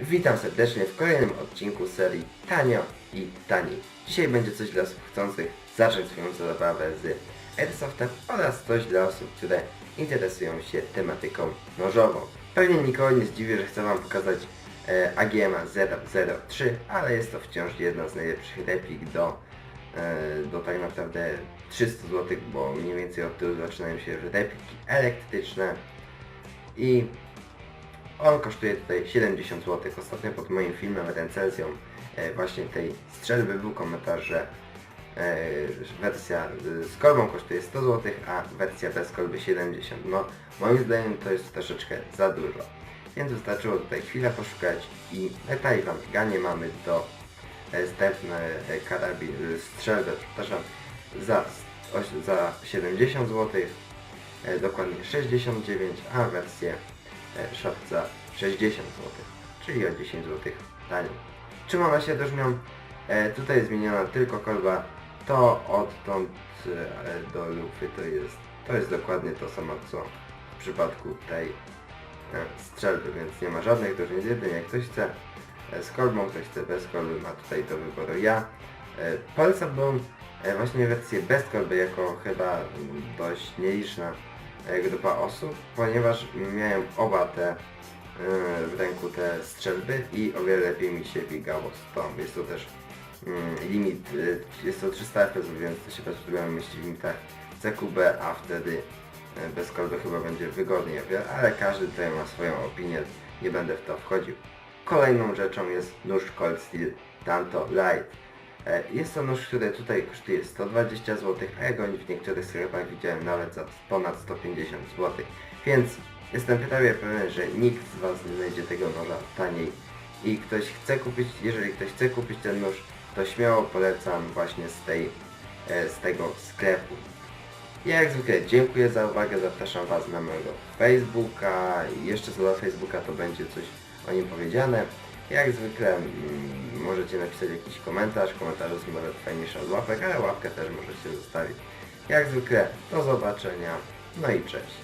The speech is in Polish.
Witam serdecznie w kolejnym odcinku serii Tanio i Taniej. Dzisiaj będzie coś dla osób chcących zacząć swoją zabawę z Airsoftem oraz coś dla osób, które interesują się tematyką nożową. Pewnie nikogo nie zdziwi, że chcę Wam pokazać e, AGMA 003, ale jest to wciąż jedna z najlepszych replik do, e, do tak naprawdę 300 zł, bo mniej więcej od tyłu zaczynają się repliki elektryczne i on kosztuje tutaj 70 zł. Ostatnio pod moim filmem recenzją e, właśnie tej strzelby był komentarz, że e, wersja e, z kolbą kosztuje 100 zł, a wersja bez kolby 70. No moim zdaniem to jest troszeczkę za dużo. Więc wystarczyło tutaj chwilę poszukać i wam bieganie mamy do e, zdępne e, karabin, strzelbę, przepraszam, za, za 70 zł, dokładnie 69, a wersję shop za 60 zł, czyli o 10 zł taniej. Czym ona się różnią? E, tutaj zmieniona tylko kolba, to odtąd e, do lufy to jest, to jest dokładnie to samo co w przypadku tej e, strzelby, więc nie ma żadnych różnic, jedynie jak ktoś chce e, z kolbą, ktoś chce bez kolby, ma tutaj do wyboru ja. E, polecałbym e, właśnie wersję bez kolby jako chyba dość nieliczna grupa osób, ponieważ miałem oba te e, w ręku te strzelby i o wiele lepiej mi się biegało z tą. Jest to też mm, limit, e, jest to 300 FPS, więc to się bezpośrednio mieści w limitach CQB, a wtedy e, bez kolby chyba będzie wygodniej, ale każdy tutaj ma swoją opinię, nie będę w to wchodził. Kolejną rzeczą jest nóż Cold Steel Tanto Light. E, Jest to nóż, który tutaj kosztuje 120 zł, a ja go w niektórych sklepach widziałem nawet za ponad 150 zł. Więc jestem prawie pewien, że nikt z Was nie znajdzie tego noża taniej. I ktoś chce kupić, jeżeli ktoś chce kupić ten nóż, to śmiało polecam właśnie z, tej, e, z tego sklepu. Ja jak zwykle dziękuję za uwagę, zapraszam Was na mojego Facebooka jeszcze co do Facebooka to będzie coś o nim powiedziane. Jak zwykle mm, możecie napisać jakiś komentarz, komentarze są nawet fajniejsze od łapek, ale łapkę też możecie zostawić. Jak zwykle do zobaczenia, no i cześć.